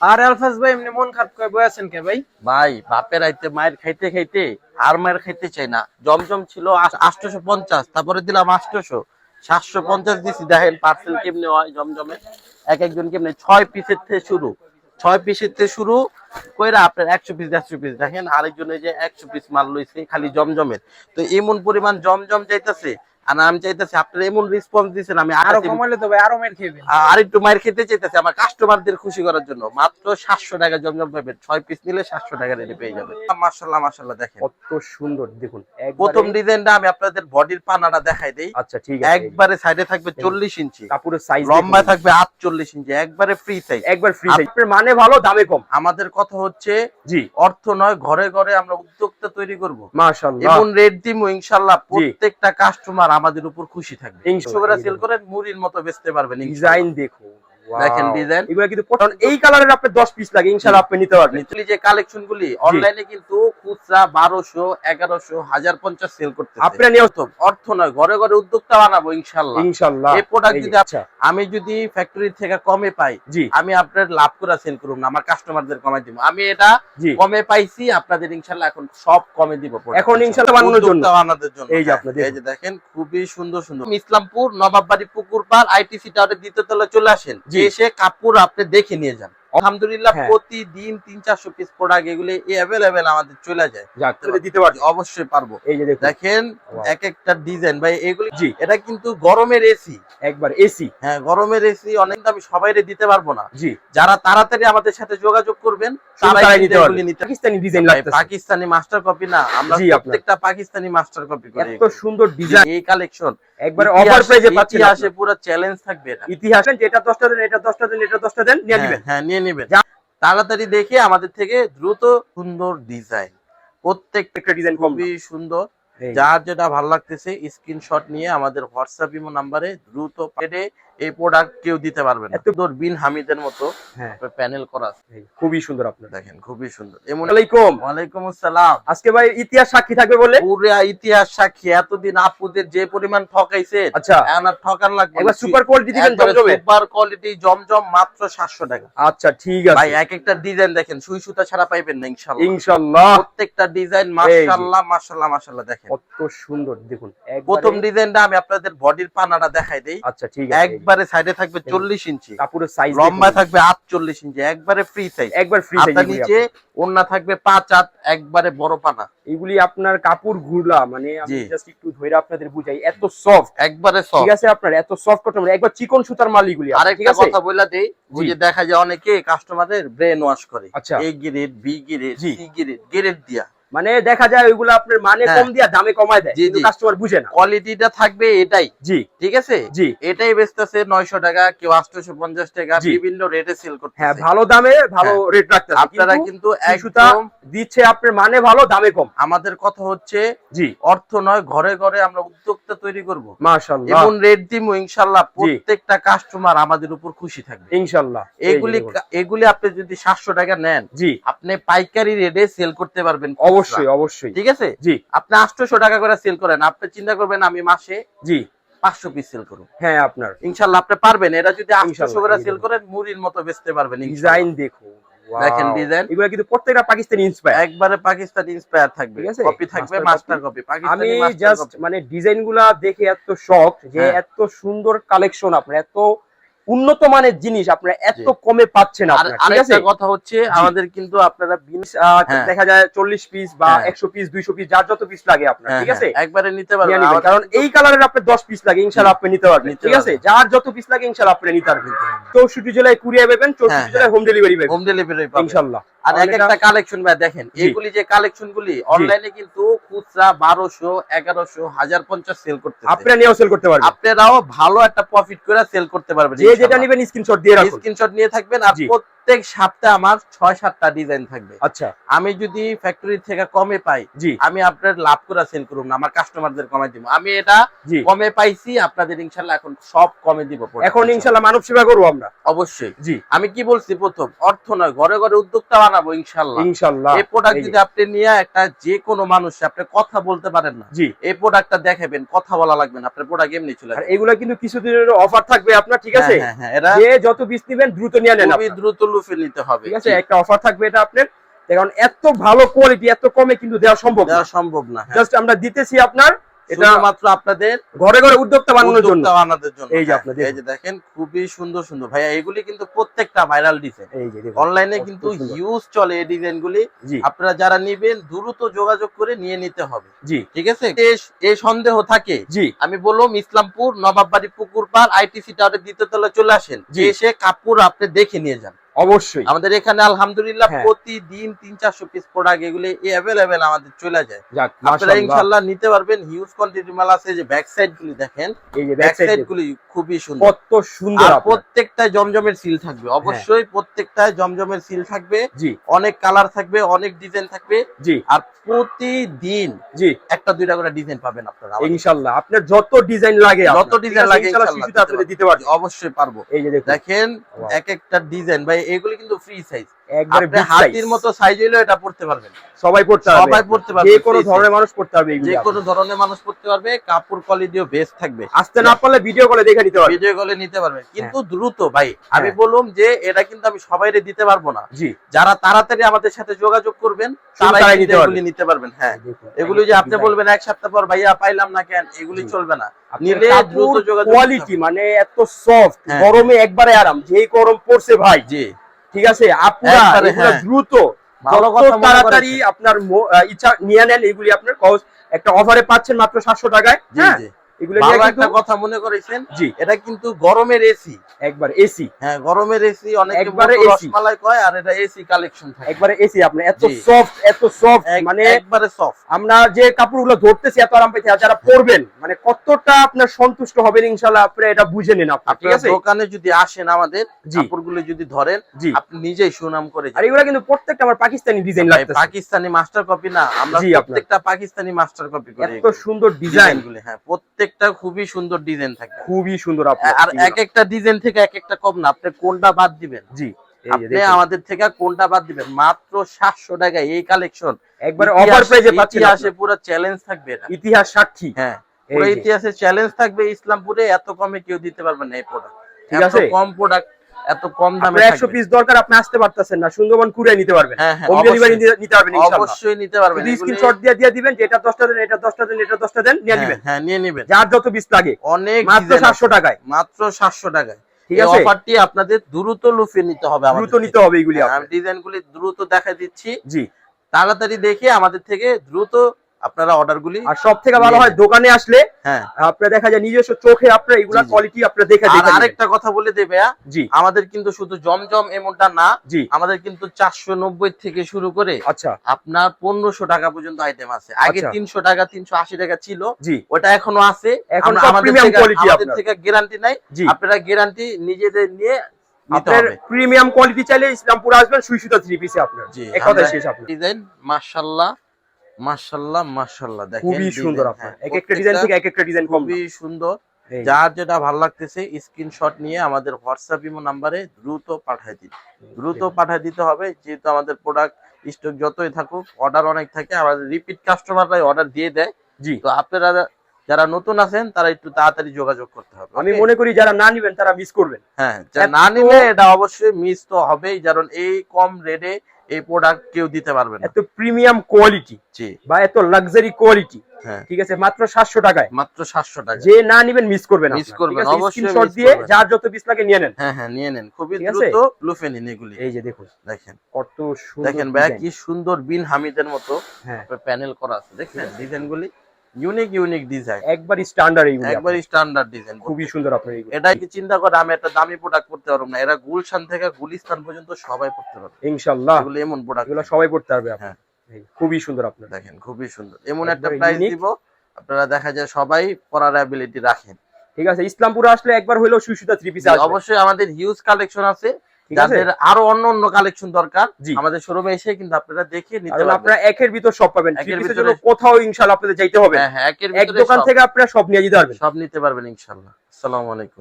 আর আলফাজ ভাই, এমনি মন খারাপ করে বয়ে আছেন কে ভাই? ভাই, বাপের আইতে, মায়ের খাইতে খাইতে আর মায়ের খাইতে চাই না। জমজম ছিল আটশোশো পঞ্চাশ, তারপরে দিলাম আটশোশো সাতশো পঞ্চাশ দিছি, দেখেন পার্সেল কেমনি হয় জমজমে। এক একজন কেমনি, ছয় পিসের থেকে শুরু। ছয় পিসের থেকে শুরু কইরা আপনার একশো পিস দেড়শো পিস দেখেন আরেকজন যে একশো পিস মাল লইছে খালি জমজমের। তো এমন পরিমাণ জমজম চাইতেছে আর আমি চাইতেছি আপনারা এমন রেসপন্স দিচ্ছেন আমি আরও আরও তো ভাই আরও মের একটু মায়ের খেতে চাইতেছে আমার কাস্টমারদের খুশি করার জন্য। মাত্র সাতশো টাকা জমজম পাবেন ছয় পিস নিলে সাতশো টাকা রেটে পেয়ে মার্শাল্লাহ মার্শাল্লাহ দেখেন। কত সুন্দর দেখুন প্রথম ডিজাইনটা আমি আপনাদের বডির পানাটা দেখাই দেই। আচ্ছা ঠিক আছে। একবারে সাইডে থাকবে চল্লিশ ইঞ্চি। কাপড়ের সাইজ লম্বা থাকবে আটচল্লিশ ইঞ্চি একবারে ফ্রি সাইজ একবার ফ্রি সাইজ মানে ভালো দামে কম। আমাদের কথা হচ্ছে জি। অর্থ নয় ঘরে ঘরে আমরা উদ্যোক্তা তৈরি করব। মাশাআল্লাহ এমন রেট দিব ইনশাল্লাহ প্রত্যেকটা কাস্টমার আমাদের উপর খুশি থাকবে। করে সেল করেন মুড়ির মতো বেচতে পারবেন। ডিজাইন দেখো দেখেন! ডিজাইন এগুলো কিন্তু কারণ এই কালারের আপনি 10 পিস লাগে ইনশাআল্লাহ আপনি নিতে পারবেন। যে কালেকশন গুলি অনলাইনে কিন্তু খুচরা বারোশো এগারোশো হাজার পঞ্চাশ সেল করতে আপনারা নিয়ে তো অর্থ নয় ঘরে ঘরে উদ্যোক্তা বানাবো ইনশাআল্লাহ। এই প্রোডাক্ট যদি আচ্ছা। আমি যদি ফ্যাক্টরি থেকে কমে পাই আমি আপনার লাভ করে সেল করুন না আমার কাস্টমারদের কমাই দিব আমি এটা কমে পাইছি আপনাদের ইনশাল্লাহ এখন সব কমে দিব এখন ইনশাল্লাহ বানানোর জন্য। বানানোর জন্য। এই যে হ্যাঁ, আপনি এই যে দেখেন খুবই সুন্দর সুন্দর। ইসলামপুর নবাববাড়ি পুকুর পাড় আইটিসি টাওয়ারের দ্বিতীয় তলায় চলে আসেন। এসে কাপড় আপনি দেখে নিয়ে যান। আলহামদুলিল্লাহ হ্যাঁ। প্রতিদিন তিন চারশো পিস প্রোডাক্ট এগুলি অ্যাভেলেবেল আমাদের চলে যায়। দিতে পারবেন অবশ্যই পারব। এই যে দেখেন। এক একটা ডিজাইন ভাই এগুলি জি। এটা কিন্তু গরমের এসি একবার এসি হ্যাঁ গরমের এসি অনেক দামি সবাইরে দিতে পারব না। জি। যারা তাড়াতাড়ি আমাদের সাথে যোগাযোগ করবেন তারাই তারাই নিতে নিতে পারবেন নিতে পাকিস্তানি ডিজাইন লাগতেছে। পাকিস্তানি মাস্টার কপি না আমরা প্রত্যেকটা পাকিস্তানি মাস্টার কপি করি এত সুন্দর ডিজাইন এই কালেকশন একবারে অফার প্রাইজে পাচ্ছেন ইতিহাসে ইতিহাসে পুরো চ্যালেঞ্জ থাকবে এটা। ইতিহাস যেটা 10টা দেন এটা 10টা দেন এটা 10টা দেন নিয়ে হ্যাঁ, দিবেন হ্যাঁ নিয়ে নেবেন। তাড়াতাড়ি দেখে আমাদের থেকে দ্রুত সুন্দর ডিজাইন প্রত্যেকটা ডিজাইন খুবই সুন্দর। যার যেটা ভালো লাগতেছে স্ক্রিনশট নিয়ে আমাদের হোয়াটসঅ্যাপ ইমো নাম্বারে দ্রুত এই প্রোডাক্ট কেউ দিতে পারবে না। এত বিন হামিদের মতো প্যানেল করা খুবই সুন্দর আপনার। দেখেন খুবই সুন্দর। আলাইকুম ওয়ালাইকুম। আসসালাম। আজকে ভাই ইতিহাস সাক্ষী থাকবে বলে? পুরা ইতিহাস সাক্ষী। এতদিন আপুদের যে পরিমাণ ঠকাইছে আচ্ছা। আর ঠকার লাগবে। একবার সুপার কোয়ালিটি দিবেন জমজমে। সুপার কোয়ালিটি জমজম মাত্র সাতশো টাকা। আচ্ছা ঠিক ভাই আছে। এক একটা ডিজাইন দেখেন সুই সুতা ছাড়া পাইবেন না ইনশাল্লাহ ইনশাআল্লাহ। প্রত্যেকটা ডিজাইন মাশাআল্লাহ মাশাআল্লাহ মাশাআল্লাহ দেখেন। কত সুন্দর দেখুন প্রথম ডিজাইনটা আমি আপনাদের বডির পানাটা দেখাই দেই। আচ্ছা ঠিক আছে। একবারে সাইডে থাকবে চল্লিশ ইঞ্চি। কাপড়ের সাইজ লম্বা থাকবে আটচল্লিশ ইঞ্চি একবারে ফ্রি সাইজ একবার ফ্রি সাইজ আপনার নিচে ওন্না থাকবে পাঁচ আট একবারে বড় পানা। এগুলি আপনার কাপড়গুলা মানে আমি জাস্ট একটু ধরে আপনাদের বুঝাই এত সফট একবারে সফট ঠিক আছে আপনার? এত সফট কটন একবার চিকন সুতার মাল এগুলি ঠিক আরেকটা কথা বইলা দেই যে দেখা যায় অনেকে কাস্টমারদের ব্রেন ওয়াশ করে। আচ্ছা। A grade B grade. C grade grade দিয়া। মানে দেখা যায় ওইগুলো আপনার মানে হ্যাঁ। কম দিয়া দামে কমায় দেয় কাস্টমার বুঝে না। কোয়ালিটিটা থাকবে এটাই। জি। ঠিক আছে? জি। এটাই বেচতেছে নয়শো টাকা কেউ আটশোশো পঞ্চাশ টাকা বিভিন্ন রেটে সেল করতে হ্যাঁ ভালো দামে ভালো রেট রাখতে আপনারা কিন্তু সুতা একদম দিচ্ছে আপনার মানে ভালো দামে কম। আমাদের কথা হচ্ছে জি। অর্থ নয় ঘরে ঘরে আমরা উদ্যোক্তা তৈরি করব। মাশাআল্লাহ। এমন রেট দিব ইনশাল্লাহ প্রত্যেকটা কাস্টমার আমাদের উপর খুশি থাকবে। ইনশাআল্লাহ। এগুলি এগুলি আপনি যদি সাতশো টাকা নেন জি। আপনি পাইকারি রেটে সেল করতে পারবেন। অবশ্যই অবশ্যই। ঠিক আছে? জি। আপনি আটশোশো টাকা করে সেল করেন। আপনি চিন্তা করবেন আমি মাসে জি। পাঁচশো পিস সেল করুন হ্যাঁ আপনার। ইনশাল্লাহ আপনি পারবেন। এটা যদি আটশোশো করে সেল করেন মুড়ির মতো বেচতে পারবেন ডিজাইন দেখো দেখেন ডিজাইন এগুলো কিন্তু প্রত্যেকটা পাকিস্তানি ইন্সপায়ার একবারে পাকিস্তান ইন্সপায়ার থাকবে। ঠিক আছে? কপি থাকবে মাস্টার কপি আমি জাস্ট মানে ডিজাইনগুলা দেখে এত শখ যে হ্যাঁ। এত সুন্দর কালেকশন আপনার এত উন্নত মানের জিনিস আপনারা এত কমে পাচ্ছেন আরেকটা কথা হচ্ছে আমাদের কিন্তু আপনারা হ্যাঁ। দেখা যায় চল্লিশ পিস বা হ্যাঁ। একশো পিস দুইশো পিস যার যত পিস লাগে আপনার হ্যাঁ, ঠিক আছে? একবারে নিতে পারবেন। কারণ এই কালারের আপনার দশ পিস লাগে ইনশাল্লাহ আপনি নিতে পারবেন ঠিক আছে? যার যত পিস লাগে ইনশাল্লাহ আপনি নিতে পারবেন। চৌষট্টি জেলায় কুড়িয়ে পাবেন চৌষট্টি জেলায় হোম ডেলিভারি পাবেন। হোম ডেলিভারি ইনশাল্লাহ আর এক একটা কালেকশন ভাই দেখেন এইগুলি এগুলি যে কালেকশন গুলি অনলাইনে কিন্তু খুচরা বারোশো এগারোশো হাজার পঞ্চাশ সেল করতে আপনারা নিয়েও সেল করতে পারবেন। আপনারাও ভালো একটা প্রফিট করে সেল করতে পারবেন যে যেটা নিবেন স্ক্রিনশট দিয়ে স্ক্রিনশট নিয়ে থাকবেন আর। প্রত্যেক সপ্তাহে আমার ছয় সাতটা ডিজাইন থাকবে। আচ্ছা। আমি যদি ফ্যাক্টরি থেকে কমে পাই জি। আমি আপনার লাভ করে সেল করুন না আমার কাস্টমারদের কমাই দিব। আমি এটা কমে পাইছি আপনাদের ইনশাল্লাহ এখন সব কমে দিব এখন ইনশাল্লাহ। মানব সেবা করব আমরা। অবশ্যই। জি। আমি কি বলছি? প্রথম অর্থ নয় ঘরে ঘরে উদ্যোক্তা বানাবো ইনশাল্লাহ। ইনশাল্লাহ। এই প্রোডাক্ট যদি আপনি নিয়ে একটা যে কোনো মানুষ আপনি কথা বলতে পারেন না জি। এই প্রোডাক্টটা দেখাবেন কথা বলা লাগবে না আপনার প্রোডাক্ট এমনি চলে এগুলা কিন্তু কিছুদিনের অফার থাকবে আপনার ঠিক আছে? হ্যাঁ, হ্যাঁ, হ্যাঁ, এরা যে যত পিস নিবেন দ্রুত নিয়ে নেন আপনারা। দ্রুত লুফে নিতে হবে। ঠিক আছে? একটা অফার থাকবে এটা আপনার। কারণ এত ভালো কোয়ালিটি এত কমে কিন্তু দেওয়া সম্ভব দেওয়া সম্ভব না হ্যাঁ। জাস্ট আমরা দিতেছি আপনার এটা শুধুমাত্র আপনাদের ঘরে ঘরে উদ্যোক্তা বানানোর জন্য। বানানোর জন্য এই যে হ্যাঁ, এই যে দেখেন খুবই সুন্দর সুন্দর। ভাইয়া এগুলি কিন্তু প্রত্যেকটা ভাইরাল ডিজাইন এই যে অনলাইনে কিন্তু সুন্দর। চলে এই ডিজাইন আপনারা যারা নিবেন দ্রুত যোগাযোগ করে নিয়ে নিতে হবে। জি। ঠিক আছে? এই সন্দেহ থাকে। জি। আমি বললাম ইসলামপুর নবাববাড়ি পুকুর পার আইটিসি টাওয়ারের দ্বিতীয় তলায় চলে আসেন। এসে কাপড় আপনি দেখে নিয়ে যান। অবশ্যই। আমাদের এখানে আলহামদুলিল্লাহ হ্যাঁ। প্রতিদিন তিন চারশো পিস প্রোডাক্ট এগুলি অ্যাভেলেবেল আমাদের চলে যায়। আপনারা ইনশাল্লাহ নিতে পারবেন। হিউজ কোয়ান্টিটি মাল আছে যে ব্যাক সাইড গুলি দেখেন। এই যে ব্যাক সাইড গুলি। খুবই সুন্দর। কত সুন্দর আর আপনার। জমজমের সিল থাকবে। অবশ্যই প্রত্যেকটা জমজমের সিল থাকবে। জি। অনেক কালার থাকবে অনেক ডিজাইন থাকবে। জি। আর প্রতিদিন জি। একটা দুইটা করে ডিজাইন পাবেন আপনারা। ইনশাল্লাহ আপনার যত ডিজাইন লাগে যত ডিজাইন লাগে ইনশাল্লাহ আপনাদের দিতে পারব। অবশ্যই পারব। এই যে দেখেন। এক একটা ডিজাইন ভাই এগুলি কিন্তু ফ্রি সাইজ একবারে আপনি big size। হাতির মতো সাইজ হইলেও এটা পড়তে পারবেন। সবাই পড়তে পারবে। সবাই পড়তে পারবে, যে কোনো ধরনের মানুষ পড়তে পারবে যে কোনো ধরনের মানুষ পড়তে পারবে কাপড় কোয়ালিটিও বেস্ট থাকবে। আসতে না পারলে ভিডিও কলে দেখে নিতে পারবে ভিডিও কলে নিতে পারবেন। কিন্তু দ্রুত ভাই আমি হ্যাঁ। বললাম যে এটা কিন্তু আমি সবাইরে দিতে পারব না। জি। যারা তাড়াতাড়ি আমাদের সাথে যোগাযোগ করবেন তারাই নিতে এগুলি নিতে পারবেন হ্যাঁ। এগুলি যে আপনি বলবেন এক সপ্তাহ পর ভাইয়া পাইলাম না কেন? এগুলি চলবে না। নিলে দ্রুত যোগাযোগ কোয়ালিটি মানে এত সফট হ্যাঁ। গরমে একবারে আরাম। যেই গরম পড়ছে ভাই। জি। ঠিক আছে? এগুলো হ্যাঁ। দ্রুত তাড়াতাড়ি আপনার ইচ্ছা নিয়ে নেন এগুলি আপনার একটা অফারে পাচ্ছেন মাত্র সাতশো টাকায়। হ্যাঁ? এগুলো ভালো একটা কথা মনে করেছেন? জি। এটা কিন্তু গরমের এসি একবার এসি হ্যাঁ গরমের এসি অনেকে একবারে মোটো AC কয় আর এটা এসি কালেকশন থাকে। একবারে এসি আপনার এত সফট এত সফট মানে একবারে সফট আমরা যে কাপড়গুলো ধরতেছি এত আরাম আর যারা পরবেন মানে কতটা আপনার সন্তুষ্ট হবেন ইনশাল্লাহ আপনি এটা বুঝে নিন আপনার ঠিক আছে? দোকানে যদি আসেন আমাদের জি। কাপড়গুলো যদি ধরেন আপনি নিজেই সুনাম করে আর এগুলো কিন্তু প্রত্যেকটা আমার পাকিস্তানি ডিজাইন লাগতেছে। পাকিস্তানি মাস্টার কপি না আমরা প্রত্যেকটা পাকিস্তানি মাস্টার কপি করি এত সুন্দর ডিজাইন ডিজাইনগুলো হ্যাঁ প্রত্যেকটা খুবই সুন্দর ডিজাইন থাকে। খুবই সুন্দর আর এক একটা ডিজাইন থেকে এক একটা কম না আপনি কোনটা বাদ দিবেন? জি আপনি আমাদের থেকে কোনটা বাদ দিবেন? মাত্র সাতশো টাকায় এই কালেকশন একবারে অফার প্রাইজে পাচ্ছেন ইতিহাসে পুরো চ্যালেঞ্জ থাকবে এটা। ইতিহাস সাক্ষী। হ্যাঁ পুরো। ইতিহাসে চ্যালেঞ্জ থাকবে ইসলামপুরে এত কমে কেউ দিতে পারবে না এই প্রোডাক্ট ঠিক আছে। কম প্রোডাক্ট এত কম দামে আপনার একশো থাকবে। পিস দরকার আপনি আসতে পারতেছেন না সুন্দরবন কুড়িয়ে নিতে পারবেন। হ্যাঁ হ্যাঁ হোম ডেলিভারি নিতে পারবেন ইনশাআল্লাহ অবশ্যই নিতে পারবেন। স্ক্রিনশট দিয়ে দিয়ে দিবেন যে এটা দশটা দেন এটা দশটা দেন এটা দশটা দেন নিয়ে হ্যাঁ, নিবেন। হ্যাঁ নিয়ে নিবেন। যার যত পিস লাগে। অনেক মাত্র design আছে। সাতশো টাকায়। মাত্র সাতশো টাকায়। ঠিক আছে? অফারটি আপনাদের দ্রুত লুফিয়ে নিতে হবে দ্রুত নিতে হবে এগুলি হ্যাঁ, আমি ডিজাইন গুলি দ্রুত দেখা দিচ্ছি। জি। তাড়াতাড়ি দেখে আমাদের থেকে দ্রুত আপনারা অর্ডার গুলি আর সব থেকে ভালো হয় দোকানে আসলে হ্যাঁ। আপনার দেখা যায় নিজস্ব চোখে আপনার এগুলা। কোয়ালিটি আপনার দেখে আর দেখে আরেকটা কথা বলে দেবে জি। আমাদের কিন্তু শুধু জমজম এমনটা না জি। আমাদের কিন্তু চারশো নব্বই থেকে শুরু করে আচ্ছা। আপনার পনেরোশো টাকা পর্যন্ত আইটেম আছে। আগে আচ্ছা। তিনশো টাকা তিনশো আশি টাকা ছিল জি। ওটা এখনও আছে। এখন সব আমাদের premium থেকে- গ্যারান্টি নাই। জি। আপনারা গ্যারান্টি নিজেদের নিয়ে আপনার প্রিমিয়াম কোয়ালিটি চাইলে ইসলামপুর আসবেন সুই সুতা থ্রি পিসে আপনার। জি এক কথায় শেষ আপনার। ডিজাইন মাশাআল্লাহ। মাশাআল্লাহ মাশাআল্লাহ। দেখেন খুবই সুন্দর আপনার। হ্যাঁ, এক একটা ডিজাইন থেকে এক একটা ডিজাইন খুবই সুন্দর। যার যেটা ভালো লাগতেছে স্ক্রিনশট নিয়ে আমাদের হোয়াটসঅ্যাপ ইমো নাম্বারে দ্রুত পাঠিয়ে দিন। দ্রুত পাঠিয়ে দিতে হবে যেহেতু আমাদের প্রোডাক্ট স্টক যতই থাকুক অর্ডার অনেক থাকে আমাদের রিপিট কাস্টমাররাই অর্ডার দিয়ে দেয়। জি। তো আপনারা যারা নতুন আছেন তারা একটু তাড়াতাড়ি যোগাযোগ করতে হবে আমি মনে করি যারা না নিবেন তারা মিস করবেন। হ্যাঁ না নিলে এটা অবশ্যই মিস তো হবেই কারণ এই কম রেটে এই প্রোডাক্ট কেউ দিতে পারবে না। এত প্রিমিয়াম কোয়ালিটি জি। বা এত লাক্সারি কোয়ালিটি হ্যাঁ। ঠিক আছে? মাত্র সাতশো টাকায়। মাত্র সাতশো টাকা যে না নিবেন মিস করবেন মিস করবেন, অবশ্যই স্ক্রিনশট দিয়ে যার যত পিস লাগে নিয়ে নেন। হ্যাঁ হ্যাঁ নিয়ে নেন। খুবই দ্রুত লুফে নিন এগুলি। এই যে দেখুন দেখেন। কত সুন্দর দেখেন ভাই কি সুন্দর বিন হামিদের মতো হ্যাঁ। প্যানেল করা আছে। দেখেন ডিজাইন গুলি। ইউনিক ইউনিক ডিজাইন একবার স্ট্যান্ডার্ড এইগুলো একবার স্ট্যান্ডার্ড ডিজাইন খুবই সুন্দর আপনার এইগুলো এটা কি চিন্তা করে আমি একটা দামি প্রোডাক্ট করতে পারব না। এরা গুলশান থেকে গুলিস্তান পর্যন্ত সবাই পড়তে পারবে। ইনশাআল্লাহ এগুলো এমন প্রোডাক্ট এগুলো সবাই পড়তে পারবে আপনার হ্যাঁ। খুবই সুন্দর আপনার। দেখেন খুবই সুন্দর। এমন একটা প্রাইস। দিব আপনারা দেখা যায় সবাই পরার অ্যাবিলিটি রাখেন। ঠিক আছে ইসলামপুরে আসলে একবার হইলেও সুই থ্রি পিস অবশ্যই আমাদের হিউজ কালেকশন আছে। যাদের আরও অন্য অন্য কালেকশন দরকার জি। আমাদের শোরুমে এসে কিন্তু আপনারা দেখে নিতে পারবেন। আপনারা একের ভিতর সব পাবেন। একের জন্য কোথাও ইনশাআল্লাহ আপনাদের যাইতে হবে হ্যাঁ হ্যাঁ একের এক দোকান থেকে আপনারা সব নিয়ে যেতে পারবেন। সব নিতে পারবেন ইনশাল্লাহ আসসালামু আলাইকুম।